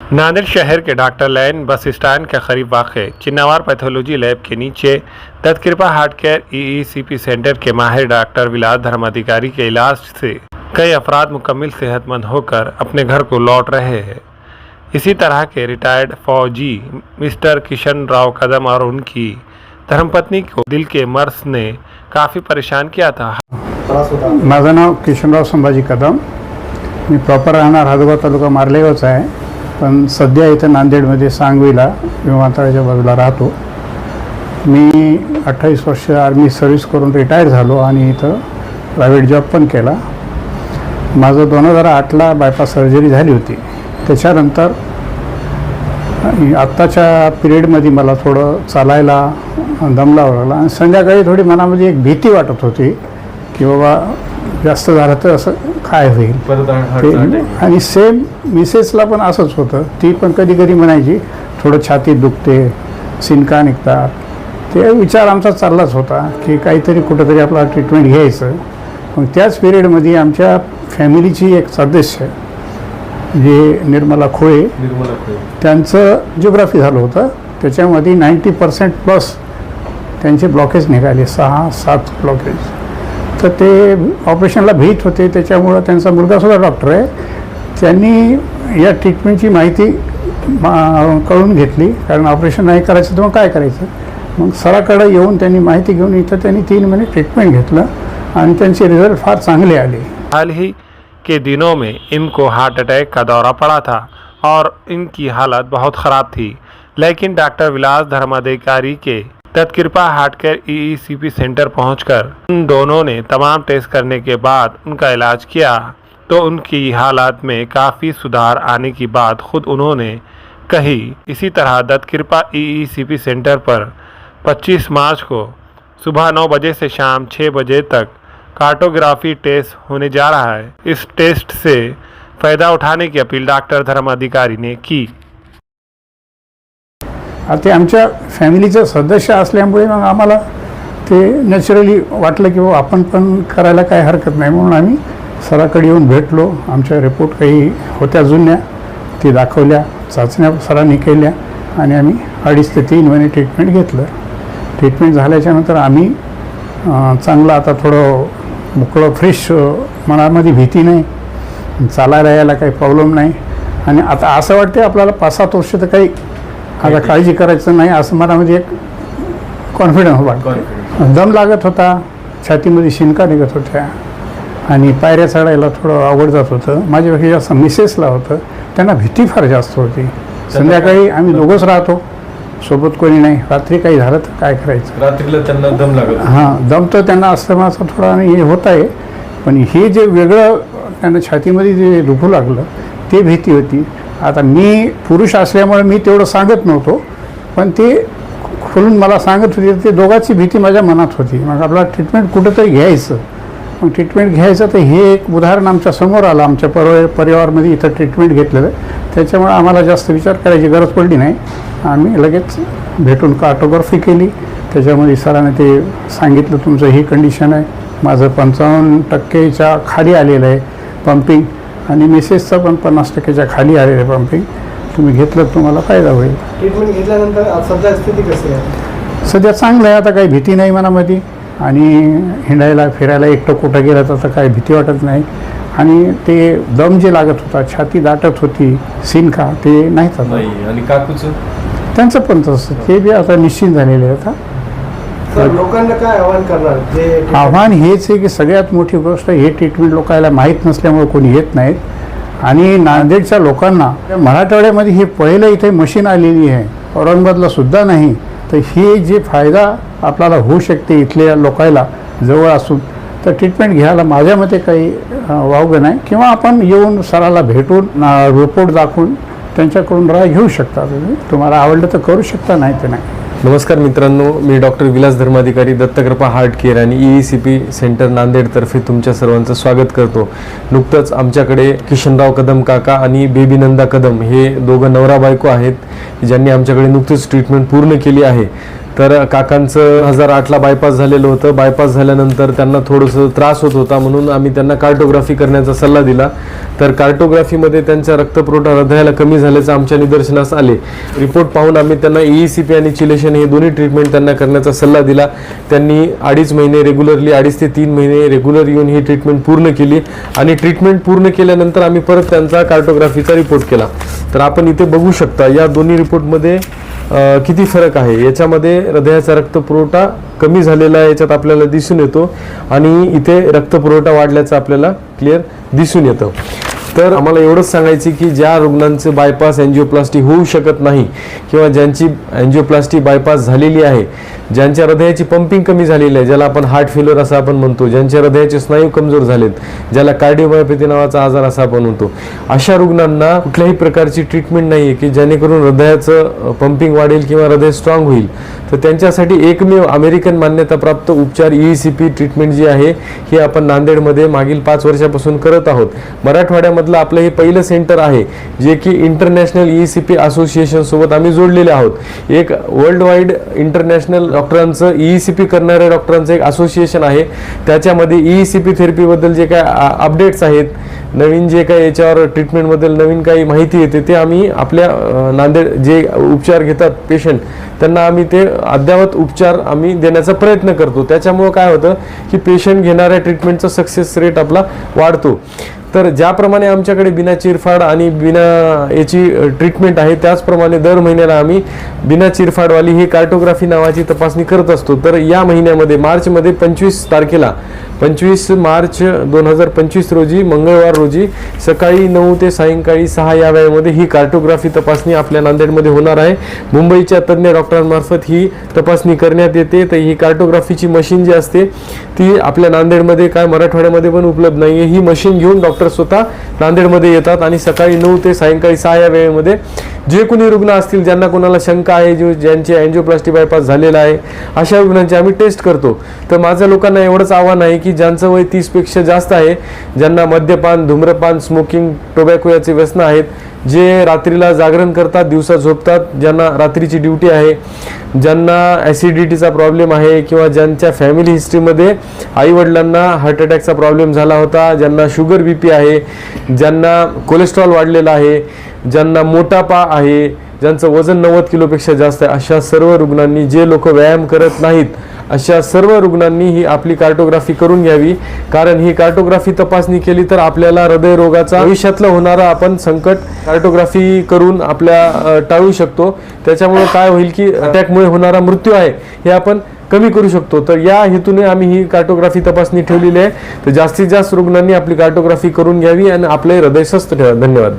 नांदेड़ शहर के डॉक्टर लैन bus stand के करीब वाक़, चिन्नावार पैथोलॉजी लैब के नीचे Dattakripa heart care EECP center के माहिर डॉक्टर विलास धर्माधिकारी के इलाज से कई अफराद मुकम्मल सेहतमंद होकर अपने घर को लौट रहे हैं। इसी तरह के रिटायर्ड फौजी मिस्टर किशन राव कदम और उनकी धर्मपत्नी को दिल के मर्स ने काफ़ी परेशान किया था। माझं नाव किशनराव संभाजी कदम. मी प्रॉपर राहणार हदगाव तालुका मारलेगावचा आहे. पण सध्या इथं नांदेडमध्ये सांगवीला विमानतळाच्या बाजूला राहतो. मी अठ्ठावीस वर्ष आर्मी सर्व्हिस करून रिटायर झालो आणि इथं प्रायव्हेट जॉब पण केला. माझं दोन हजार आठला बायपास सर्जरी झाली होती. त्याच्यानंतर आत्ताच्या पिरियडमध्ये मला थोडं चालायला दम लावा लागला आणि संध्याकाळी थोडी मनामध्ये एक भीती वाटत होती की बाबा जास्त झालं तर असं काय होईल? आणि सेम मिसेसला पण असंच होतं. ती पण कधी कधी म्हणायची थोडं छातीत दुखते सिनका निघतात? ते विचार आमचा चाललाच होता की काहीतरी कुठंतरी आपला ट्रीटमेंट घ्यायचं. मग त्याच पिरियडमध्ये आमच्या फॅमिलीची एक सदस्य जे निर्मला खोळे निर्मला खोळे. त्यांचं जिओग्राफी झालं होतं. त्याच्यामध्ये नाईंटी पर्सेंट प्लस त्यांचे ब्लॉकेज निघाले सहा सात ब्लॉकेज तर ते ऑपरेशनला भीत होते. त्याच्यामुळं त्यांचा मुलगासुद्धा डॉक्टर आहे. त्यांनी या ट्रीटमेंटची माहिती मा- कळून घेतली. कारण ऑपरेशन नाही करायचं तर मग काय करायचं? मग सराकडे येऊन त्यांनी माहिती घेऊन इथं त्यांनी तीन महिने ट्रीटमेंट घेतलं आणि त्यांचे रिझल्ट फार चांगले आले. हाल ही के दिनों में इनको हार्ट अटैक का दौरा पड़ा था और इनकी हालत बहुत ख़राब थी। लेकिन डॉक्टर विलास धर्माधिकारी के Dattakripa heart care EECP center पहुंचकर उन दोनों ने तमाम टेस्ट करने के बाद उनका इलाज किया। तो उनकी हालात में काफ़ी सुधार आने की बात खुद उन्होंने कही। इसी तरह दत्तकृपा ईईसीपी सेंटर पर 25 मार्च को सुबह 9 बजे से शाम 6 बजे तक कार्टोग्राफी टेस्ट होने जा रहा है। इस टेस्ट से फ़ायदा उठाने की अपील डॉक्टर धर्म अधिकारी ने की। आता ते आमच्या फॅमिलीचं सदस्य असल्यामुळे मग आम्हाला ते नॅचरली वाटलं की बाबा आपण पण करायला काही हरकत नाही. म्हणून आम्ही सराकडे येऊन भेटलो. आमच्या रिपोर्ट काही होत्या जुन्या ते दाखवल्या चाचण्या सरांनी केल्या आणि आम्ही अडीच ते तीन महिने ट्रीटमेंट घेतलं. ट्रीटमेंट झाल्याच्यानंतर आम्ही चांगलं आता थोडं मोकळं फ्रेश मनामध्ये भीती नाही. चालायला यायला काही प्रॉब्लेम नाही. आणि आता असं वाटते आपल्याला पाच सात वर्ष तर काही आता काळजी करायचं नाही असं मनामध्ये एक कॉन्फिडन्स वाटतं. दम लागत होता. छातीमध्ये शिंका निघत होत्या. आणि पायऱ्या चढायला थोडं अवघड जात होतं. माझ्यापेक्षा जास्त मिसेसला होतं. त्यांना भीती फार जास्त होती. संध्याकाळी आम्ही दोघंच राहतो. सोबत कोणी नाही. रात्री काही झालं तर काय करायचं? रात्रीला त्यांना दम लागत हां दम तर त्यांना अस्थमाचा थोडा आणि हे होत आहे. पण हे जे वेगळं त्यांना छातीमध्ये जे दुखू लागलं ते भीती होती. आता मी पुरुष असल्यामुळे मी तेवढं सांगत नव्हतो. पण ते खोलून मला सांगत होते ते दोघांची भीती माझ्या मनात होती. मग आपला ट्रीटमेंट कुठंतरी घ्यायचं. मग ट्रीटमेंट घ्यायचं तर हे एक उदाहरण आमच्यासमोर आलं. आमच्या पर परिवारमध्ये इथं ट्रीटमेंट घेतलेलं. त्याच्यामुळे आम्हाला जास्त विचार करायची गरज पडली नाही. आम्ही लगेच भेटून कार्टोग्राफी केली. त्याच्यामध्ये सरांनी ते सांगितलं तुमचं ही कंडिशन आहे. माझं पंचावन्न टक्केच्या खाली आलेलं आहे पंपिंग आणि मिसेसचं पण पन्नास टक्केच्या खाली आलेलं आहे पंपिंग तुम्ही घेतलं तर तुम्हाला फायदा होईल. ट्रीटमेंट घेतल्यानंतर सध्या स्थिती कशी आहे? सध्या चांगलं आहे. आता काही भीती नाही मनामध्ये. आणि हिंडायला फिरायला एकटं कुठं गेलं तर आता काही भीती वाटत नाही. आणि ते दम जे लागत होता छाती दाटत होती सिनका ते नाही. आणि काकूचं? त्यांचं पण तसं. ते बी आता निश्चित झालेले आहे आता लोकांना काय आव्हान करणार? जे आव्हान हेच आहे की सगळ्यात मोठी गोष्ट हे ट्रीटमेंट लोकांना माहीत नसल्यामुळे कोणी येत नाहीत. आणि नांदेडच्या लोकांना मराठवाड्यामध्ये हे पहिलं इथे मशीन आलेली आहे. औरंगाबादला सुद्धा नाही. तर हे जे फायदा आपल्याला होऊ शकते इथल्या लोकायला जवळ असून तर ट्रीटमेंट घ्यायला माझ्या मते काही वावगं नाही. किंवा आपण येऊन सराला भेटून रिपोर्ट दाखवून त्यांच्याकडून राय घेऊ शकता तुम्ही. तुम्हाला आवडलं तर करू शकता नाही तर नाही. नमस्कार मित्रांनो मी doctor Vilas Dharmadhikari Dattakripa heart care आणि ई सी पी सेंटर नांदेडतर्फे तुमच्या सर्वांचं स्वागत करतो. नुकतंच आमच्याकडे किशनराव कदम काका आणि बेबी नंदा कदम हे दोघं नवरा बायको आहेत ज्यांनी आमच्याकडे नुकतीच ट्रीटमेंट पूर्ण केली आहे. तर काकांचं हजार आठला बायपास झालेलं होतं. बायपास झाल्यानंतर त्यांना थोडंसं त्रास होत होता म्हणून आम्ही त्यांना कार्टोग्राफी करण्याचा सल्ला दिला. तर कार्टोग्राफीमध्ये त्यांचा रक्तपुरवठा हृदयाला कमी झाल्याचं आमच्या निदर्शनास आले. रिपोर्ट पाहून आम्ही त्यांना ई सी पी आणि चिलेशन हे दोन्ही ट्रीटमेंट त्यांना करण्याचा सल्ला दिला. त्यांनी अडीच महिने रेग्युलरली अडीच ते तीन महिने रेग्युलर येऊन ही ट्रीटमेंट पूर्ण केली. आणि ट्रीटमेंट पूर्ण केल्यानंतर आम्ही परत त्यांचा कार्टोग्राफीचा रिपोर्ट केला. तर आपण इथे बघू शकता या दोन्ही रिपोर्टमध्ये किती फरक आहे? याच्यामध्ये हृदयाचा रक्तपुरवठा कमी झालेला याच्यात आपल्याला दिसून येतो. आणि इथे रक्तपुरवठा वाढल्याचं आपल्याला क्लिअर दिसून येतं. तर आम्हाला एवढंच सांगायचं की ज्या रुग्णांचं बायपास अँजिओप्लास्टी होऊ शकत नाही किंवा ज्यांची अँजिओप्लास्टी बायपास झालेली आहे ज्यांच्या हृदयाची पंपिंग कमी झालेली आहे ज्याला आपण हार्ट फेल्युअर असं आपण म्हणतो ज्यांच्या हृदयाचे स्नायू कमजोर झालेत ज्याला कार्डिओमायोपॅथी नावाचा आजार असा आपण म्हणतो अशा रुग्णांना कुठल्याही प्रकारची ट्रीटमेंट नाही आहे की जेणेकरून हृदयाचं पंपिंग वाढेल किंवा हृदय स्ट्रॉंग होईल. तर त्यांच्यासाठी एकमेव अमेरिकन मान्यताप्राप्त उपचार ई सी पी ट्रीटमेंट जी आहे ही आपण नांदेडमध्ये मागील पाच वर्षापासून करत आहोत. मराठवाड्यामधलं आपलं हे पहिलं सेंटर आहे जे की international E C P association सोबत आम्ही जोडलेले आहोत. एक वर्ल्ड वाईड इंटरनॅशनल डॉक्टरांचं ई सी पी करणाऱ्या डॉक्टरांचं एक असोसिएशन आहे. त्याच्यामध्ये ई सी पी थेरपीबद्दल जे काय अपडेट्स आहेत नवीन जे काही याच्यावर ट्रीटमेंटबद्दल नवीन काही माहिती येते ते आम्ही आपल्या नांदेड जे उपचार घेतात पेशंट त्यांना आम्ही ते अद्ययावत उपचार आम्ही देण्याचा प्रयत्न करतो. त्याच्यामुळं काय होतं की पेशंट घेणाऱ्या ट्रीटमेंटचा सक्सेस रेट आपला वाढतो. तर ज्याप्रमाणे आमच्याकडे बिना चिरफाड आणि बिना याची ट्रीटमेंट आहे त्याचप्रमाणे दर महिन्याला आम्ही बिना चिरफाडवाली ही कार्टोग्राफी नावाची तपासणी करत असतो. तर या महिन्यामध्ये मार्चमध्ये पंचवीस तारखेला पंचवीस मार्च दोन हजार पंचवीस रोजी मंगळवार रोजी सकाळी नऊ ते सायंकाळी सहा या वेळेमध्ये ही कार्टोग्राफी तपासणी आपल्या नांदेडमध्ये होणार आहे. मुंबईच्या तज्ज्ञ डॉक्टरांमार्फत ही तपासणी करण्यात येते. तर ही कार्टोग्राफीची मशीन जी असते ती आपल्या नांदेडमध्ये काय मराठवाड्यामध्ये पण उपलब्ध नाही आहे ही मशीन घेऊन डॉक्टर स्वतः नांदेडमध्ये येतात आणि सकाळी नऊ ते सायंकाळी सहा या वेळेमध्ये जे कोणी रुग्ण असतील ज्यांना कोणाला शंका आहे जो ज्यांचे अँजिओप्लास्टी बायपास झालेला आहे अशा रुग्णांची आम्ही टेस्ट करतो. तर माझ्या लोकांना एवढंच आव्हान आहे की ज्यांचं वय तीसपेक्षा जास्त आहे ज्यांना मद्यपान धूम्रपान स्मोकिंग टोबॅको याचे व्यसन आहेत जे रात्रीला जागरण करतात दिवसा झोपतात ज्यांना रात्रीची ड्युटी आहे ज्यांना ॲसिडिटीचा प्रॉब्लेम आहे किंवा ज्यांच्या फॅमिली हिस्ट्रीमध्ये आईवडिलांना हार्ट अटॅकचा प्रॉब्लेम झाला होता ज्यांना शुगर बी पी आहे ज्यांना कोलेस्ट्रॉल वाढलेला आहे ज्यांना मोटापा आहे ज्यांचं वजन नव्वद किलोपेक्षा जास्त आहे अशा सर्व रुग्णांनी जे लोक व्यायाम करत नाहीत अशा सर्व रुग्णांनी ही आपली कार्टोग्राफी करून घ्यावी. कारण ही कार्टोग्राफी तपासणी केली तर आपल्याला हृदयरोगाचा भविष्यातलं होणारा आपण संकट कार्टोग्राफी करून आपल्या टाळू शकतो. त्याच्यामुळे काय होईल की अटॅकमुळे होणारा मृत्यू आहे हे आपण कमी करू शकतो. तर या हेतूने आम्ही ही कार्टोग्राफी तपासणी ठेवलेली आहे. तर जास्तीत जास्त रुग्णांनी आपली कार्टोग्राफी करून घ्यावी आणि आपले हृदय स्वस्थ ठेवा. धन्यवाद.